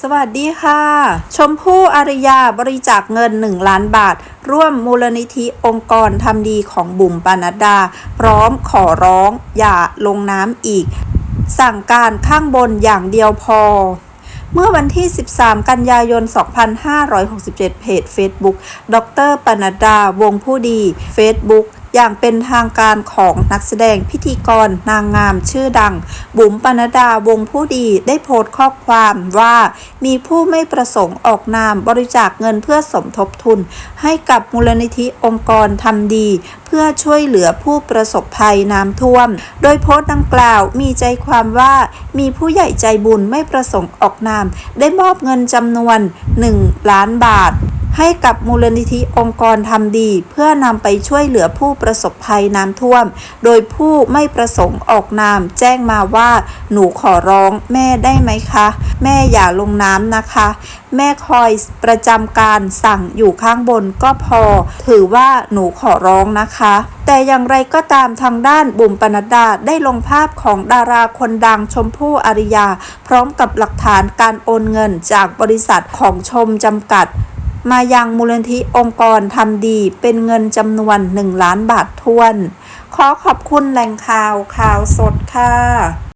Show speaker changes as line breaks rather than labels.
สวัสดีค่ะ ชมพู่อารยาบริจาคเงิน 1 ล้านบาท ร่วมมูลนิธิองค์กรทำดีของบุ๋มปานัดดา พร้อมขอร้อง อย่าลงน้ำอีก สั่งการข้างบนอย่างเดียวพอเมื่อวันที่ 13 กันยายน 2567 เพจ Facebook ดรปนัดดา วงผู้ดี Facebook อย่างเป็นทางการของนักแสดงพิธีกรนางงามชื่อดัง บุ๋มปนดดาวงผู้ดีได้โพสต์ข้อความว่ามีผู้ไม่ประสงค์ออกนามบริจาคเงินเพื่อสมทบทุน ให้กับมูลนิธิองค์กรทำดี เพื่อช่วยเหลือผู้ประสบภัยน้ำท่วม โดยโพสต์ดังกล่าวมีใจความว่ามีผู้ใหญ่ใจบุญไม่ประสงค์ออกนาม ได้มอบเงินจำนวน 1 ล้านบาท ให้กับมูลนิธิองค์กรทำดี เพื่อนำไปช่วยเหลือผู้ประสบภัยน้ำท่วม โดยผู้ไม่ประสงค์ออกนามแจ้งมาว่า หนูขอร้องแม่ได้ไหมคะ แม่อย่าลงน้ำนะคะ แม่คอยประจำการสั่งอยู่ข้างบนก็พอ ถือว่าหนูขอร้องนะคะ แต่อย่างไรก็ตามทางด้านบุ๋มปนัดดาได้ลงภาพของดาราคนดังชมพู่อารยา พร้อมกับหลักฐานการโอนเงินจากบริษัทของชมจำกัด มายังมูลนิธิองค์กรทำดีเป็นเงินจำนวน 1 ล้านบาททวน ขอขอบคุณแหล่งข่าวข่าวสดค่ะ